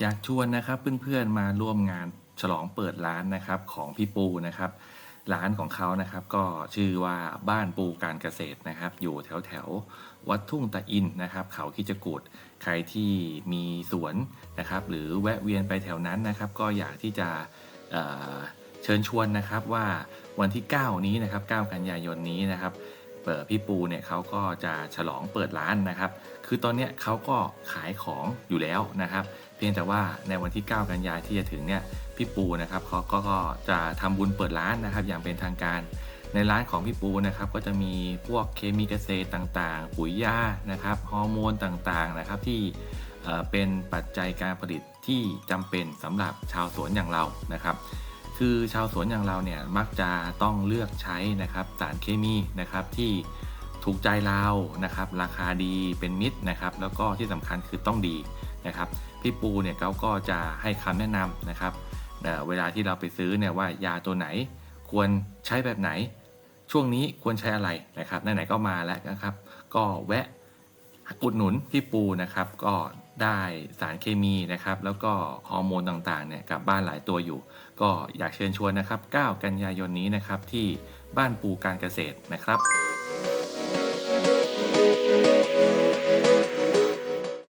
อยากชวนนะครับเพื่อนๆมาร่วมงานฉลองเปิดร้านนะครับของพี่ปูนะครับ ร้านของเขานะครับก็ชื่อว่าบ้านปูการเกษตรนะครับ อยู่แถวแถววัดทุ่งตะอินนะครับ เขาคิจกูดใครที่มีสวนนะครับ หรือแวะเวียนไปแถวนั้นนะครับ ก็อยากที่จะเชิญชวนนะครับว่าวันที่ 9 นี้นะครับ 9 กันยายนนี้นะครับ พี่ปูเนี่ยเขาก็จะฉลองเปิดร้านนะครับ คือตอนนี้เขาก็ขายของอยู่แล้วนะครับ เพียงแต่ว่าในวันที่ 9 กันยายนที่จะถึงเนี่ยพี่ปูนะครับเขาก็จะทำบุญเปิดร้านนะครับ อย่างเป็นทางการ ในร้านของพี่ปูนะครับก็จะมีพวกเคมีเกษตรต่างๆ ปุ๋ยยานะครับฮอร์โมนต่างๆนะครับที่เอ่อเป็นปัจจัยการผลิตที่จำเป็นสำหรับชาวสวนอย่างเรานะครับ คือชาวสวนอย่างเราเนี่ยมักจะต้องเลือกใช้นะครับสารเคมีนะครับที่ถูกใจเรานะครับราคาดีเป็นมิตรนะครับแล้วก็ที่สำคัญคือต้องดีนะครับพี่ปูเนี่ยเขาก็จะให้คำแนะนำนะครับเเวลาที่เราไปซื้อเนี่ยว่ายาตัวไหนควรใช้แบบไหน ช่วงนี้ควรใช้อะไรนะครับไหนๆก็มาแล้วนะครับ ก็แวะ อุดหนุนพี่ปูนะครับก็ได้สารเคมีนะครับ แล้วก็ฮอร์โมนต่างๆเนี่ยกลับบ้านหลายตัวอยู่ ก็อยากเชิญชวนนะครับ 9 กันยายนนี้นะครับที่บ้านปูการเกษตรนะครับ